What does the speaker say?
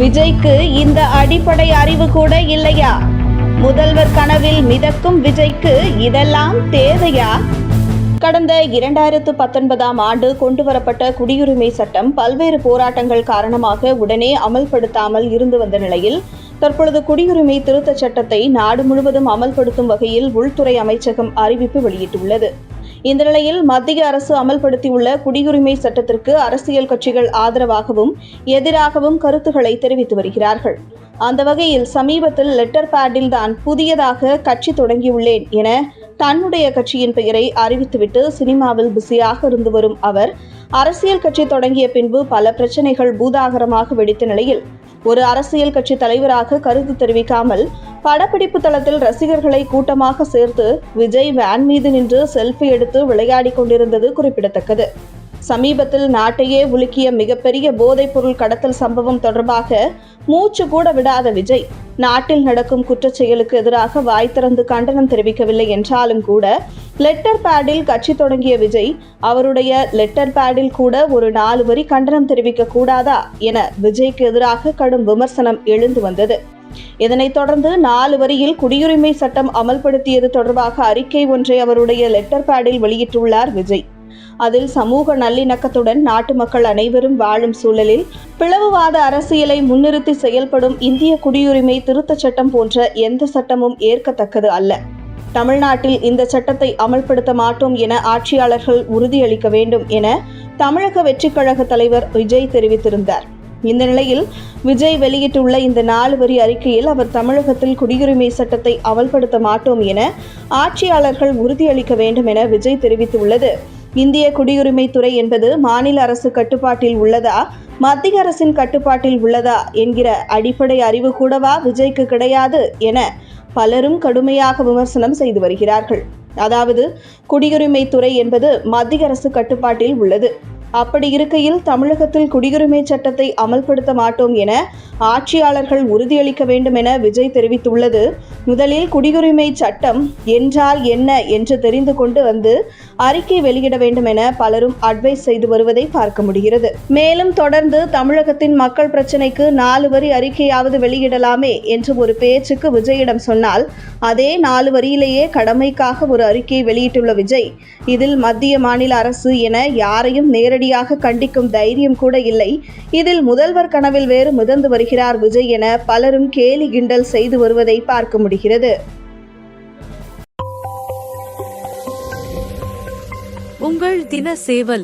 விஜய்க்கு இந்த அடிப்படை அறிவு கூட இல்லையா? முதல்வர் கனவில் மிதக்கும் விஜய்க்கு இதெல்லாம் தேவையா? கடந்த இரண்டாயிரத்து பத்தொன்பதாம் ஆண்டு கொண்டுவரப்பட்ட குடியுரிமை சட்டம் பல்வேறு போராட்டங்கள் காரணமாக உடனே அமல்படுத்தாமல் இருந்து வந்த நிலையில் தற்பொழுது குடியுரிமை திருத்தச் சட்டத்தை நாடு முழுவதும் அமல்படுத்தும் வகையில் உள்துறை அமைச்சகம் அறிவிப்பு வெளியிட்டுள்ளது. இந்த நிலையில் மத்திய அரசு அமல்படுத்தியுள்ள குடியுரிமை சட்டத்திற்கு அரசியல் கட்சிகள் ஆதரவாகவும் எதிராகவும் கருத்துக்களை தெரிவித்து வருகிறார்கள். அந்த வகையில் சமீபத்தில் லெட்டர் பேடில் தான் புதியதாக கட்சி தொடங்கியுள்ளேன் என தன்னுடைய கட்சியின் பெயரை அறிவித்துவிட்டு சினிமாவில் பிஸியாக இருந்து வரும் அவர் அரசியல் கட்சி தொடங்கிய பின்பு பல பிரச்சனைகள் பூதாகரமாக வெடித்த நிலையில் ஒரு அரசியல் கட்சி தலைவராக கருத்து தெரிவிக்காமல் படப்பிடிப்பு தளத்தில் ரசிகர்களை கூட்டமாக சேர்த்து விஜய் வேன் மீது நின்று செல்ஃபி எடுத்து விளையாடிக் கொண்டிருந்தது குறிப்பிடத்தக்கது. சமீபத்தில் நாட்டையே உலுக்கிய மிகப்பெரிய போதைப் பொருள் கடத்தல் சம்பவம் தொடர்பாக மூச்சு கூட விடாத விஜய் நாட்டில் நடக்கும் குற்றச் செயலுக்கு எதிராக வாய் திறந்து கண்டனம் தெரிவிக்கவில்லை என்றாலும் கூட லெட்டர் பேடில் கட்சி தொடங்கிய விஜய் அவருடைய லெட்டர் பேடில் கூட ஒரு நாலு வரி கண்டனம் தெரிவிக்க கூடாதா என விஜய்க்கு எதிராக கடும் விமர்சனம் எழுந்து வந்தது. இதனைத் தொடர்ந்து நாலு வரியில் குடியுரிமை சட்டம் அமல்படுத்தியது தொடர்பாக அறிக்கை ஒன்றை அவருடைய லெட்டர் பேடில் வெளியிட்டுள்ளார் விஜய். அதில் சமூக நல்லிணக்கத்துடன் நாட்டு மக்கள் அனைவரும் வாழும் சூழலில் பிளவுவாத அரசியலை முன்னிறுத்தி செயல்படும் இந்திய குடியுரிமை திருத்தச் சட்டம் போன்ற எந்த சட்டமும் ஏற்கத்தக்கது அல்ல. தமிழ்நாட்டில் இந்த சட்டத்தை அமல்படுத்த மாட்டோம் என ஆட்சியாளர்கள் உறுதியளிக்க வேண்டும் என தமிழக வெற்றிக் கழக தலைவர் விஜய் தெரிவித்திருந்தார். இந்த நிலையில் விஜய் வெளியிட்டுள்ள இந்த நாலு வரி அறிக்கையில் அவர் தமிழகத்தில் குடியுரிமை சட்டத்தை அமல்படுத்த மாட்டோம் என ஆட்சியாளர்கள் உறுதியளிக்க வேண்டும் என விஜய் தெரிவித்துள்ளது. இந்திய குடியுரிமை துறை என்பது மாநில அரசு கட்டுப்பாட்டில் உள்ளதா மத்திய அரசின் கட்டுப்பாட்டில் உள்ளதா என்கிற அடிப்படை அறிவு கூடவா விஜய்க்கு கிடையாது என பலரும் கடுமையாக விமர்சனம் செய்து வருகிறார்கள். அதாவது குடியுரிமை துறை என்பது மத்திய அரசு கட்டுப்பாட்டில் உள்ளது. அப்படி இருக்கையில் தமிழகத்தில் குடியுரிமை சட்டத்தை அமல்படுத்த மாட்டோம் என ஆட்சியாளர்கள் உறுதியளிக்க வேண்டும் என விஜய் தெரிவித்துள்ளது. முதலில் குடியுரிமை சட்டம் என்றால் என்ன என்று தெரிந்து கொண்டு வந்து அறிக்கை வெளியிட வேண்டும் என பலரும் அட்வைஸ் செய்து வருவதை பார்க்க முடிகிறது. மேலும் தொடர்ந்து தமிழகத்தின் மக்கள் பிரச்சினைக்கு நாலு வரி அறிக்கையாவது வெளியிடலாமே என்று ஒரு பேச்சுக்கு விஜயிடம் சொன்னால் அதே நாலு வரியிலேயே கடமைக்காக ஒரு அறிக்கை வெளியிட்டுள்ள விஜய் இதில் மத்திய மாநில அரசு என யாரையும் நேரடியாக கண்டிக்கும் தைரியம் கூட இல்லை. இதில் முதல்வர் கனவில் வேறு மிதந்து வருகிறார் விஜய் என பலரும் கேலி கிண்டல் செய்து வருவதை பார்க்க முடிகிறது. உங்கள் தின சேவல்.